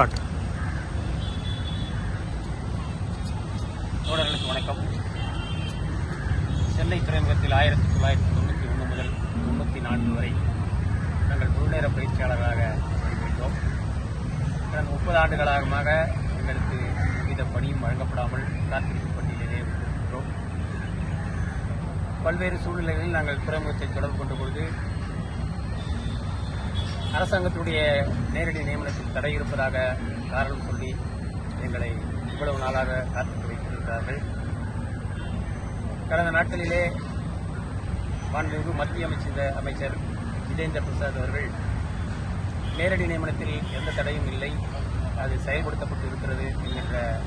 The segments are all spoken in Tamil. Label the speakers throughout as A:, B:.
A: ஸ்டார்ட்
B: தோழர்களுக்கு வணக்கம். சென்னை துறைமுகத்தில் ஆயிரத்தி தொள்ளாயிரத்தி தொண்ணூற்றி ஒன்று முதல் தொண்ணூற்றி நான்கு வரை நாங்கள் முழுநேர பயிற்சியாளராக வருகின்றோம் கடந்த முப்பது ஆண்டுகளாகமாக எங்களுக்கு எவ்வித பணியும் வழங்கப்படாமல் காத்திருப்பு பட்டியலிலே இருக்கிறோம் பல்வேறு சூழ்நிலைகளில் நாங்கள் துறைமுகத்தை தொடர்பு கொண்ட பொழுது அரசாங்கத்துடைய நேரடி நியமனத்தில் தடை இருப்பதாக காரணம் சொல்லி எங்களை இவ்வளவு நாளாக காத்துக் வைத்திருக்கிறார்கள் கடந்த நாட்களிலே மாண்புமிகு மத்திய அமைச்சர் அமைச்சர் ஜிதேந்திர பிரசாத் அவர்கள் நேரடி நியமனத்தில் எந்த தடையும் இல்லை அது செயல்படுத்தப்பட்டு இருக்கிறது என்கின்ற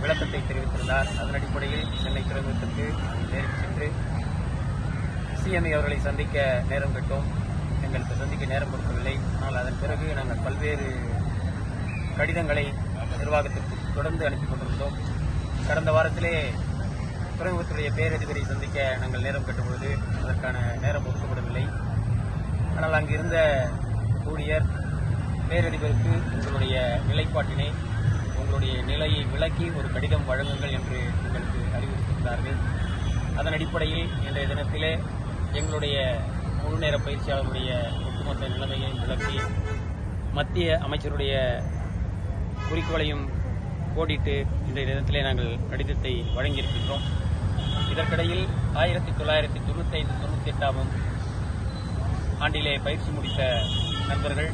B: விளக்கத்தை தெரிவித்திருந்தார். அதன் அடிப்படையில் சென்னை துறைமுகத்திற்கு நேரில் சென்று சிஎம்ஐ அவர்களை சந்திக்க நேரம் கட்டும். எங்களுக்கு சந்திக்க நேரம் கொடுக்கவில்லை. ஆனால் அதன் பிறகு நாங்கள் பல்வேறு கடிதங்களை நிர்வாகத்திற்கு தொடர்ந்து அனுப்பி கொண்டிருந்தோம். கடந்த வாரத்திலே துறைமுகத்துடைய பேரதிபரை சந்திக்க நாங்கள் நேரம் கேட்டபொழுது அதற்கான நேரம் ஒதுக்கப்படவில்லை. ஆனால் அங்கு இருந்த ஊழியர் பேரதிபருக்கு உங்களுடைய நிலைப்பாட்டினை உங்களுடைய நிலையை விளக்கி ஒரு கடிதம் வழங்குங்கள் என்று எங்களுக்கு அறிவுறுத்தியிருந்தார்கள். அதன் அடிப்படையில் இன்றைய தினத்திலே எங்களுடைய முழு நேர பயிற்சியாளருடைய ஒட்டுமொத்த நிலைமையையும் விளக்கி மத்திய அமைச்சருடைய குறிக்கோளையும் கோடிட்டு இன்றைய தினத்திலே நாங்கள் கடிதத்தை வழங்கியிருக்கின்றோம். இதற்கிடையில் ஆயிரத்தி தொள்ளாயிரத்தி தொண்ணூற்றி ஐந்து தொண்ணூற்றி எட்டாம் ஆண்டிலே பயிற்சி முடித்த நண்பர்கள்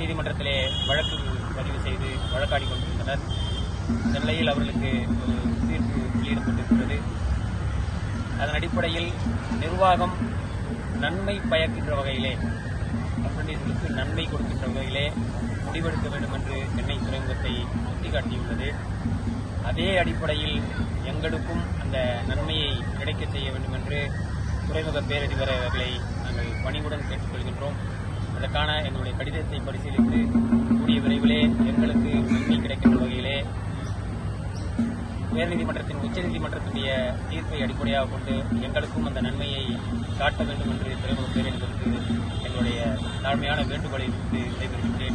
B: நீதிமன்றத்திலே வழக்கு பதிவு செய்து வழக்காடி கொண்டிருந்தனர். நெல்லையில் அவர்களுக்கு ஒரு தீர்ப்பு வெளியிடப்பட்டிருக்கிறது. அதன் அடிப்படையில் நிர்வாகம் நன்மை பயக்கின்ற வகையிலே அப்ரண்டிஸ்களுக்கு நன்மை கொடுக்கின்ற வகையிலே முடிவெடுக்க வேண்டும் என்று சென்னை துறைமுகத்தை சுட்டிக்காட்டியுள்ளது. அதே அடிப்படையில் எங்களுக்கும் அந்த நன்மையை கிடைக்க செய்ய வேண்டும் என்று துறைமுக பேரதிபர் அவர்களை நாங்கள் பணிவுடன் கேட்டுக்கொள்கின்றோம். அதற்கான எங்களுடைய கடிதத்தை பரிசீலித்து கூடிய விரைவிலே எங்களுக்கு உயர்நீதிமன்றத்தின் உச்சநீதிமன்றத்துடைய தீர்ப்பை அடிப்படையாக கொண்டு எங்களுக்கும் அந்த நன்மையை காட்ட வேண்டும் என்று துறைமுக பேரதிபருக்கு எங்களுடைய தாழ்மையான வேண்டுகோளை விடுத்து விடைபெறுகின்றேன்.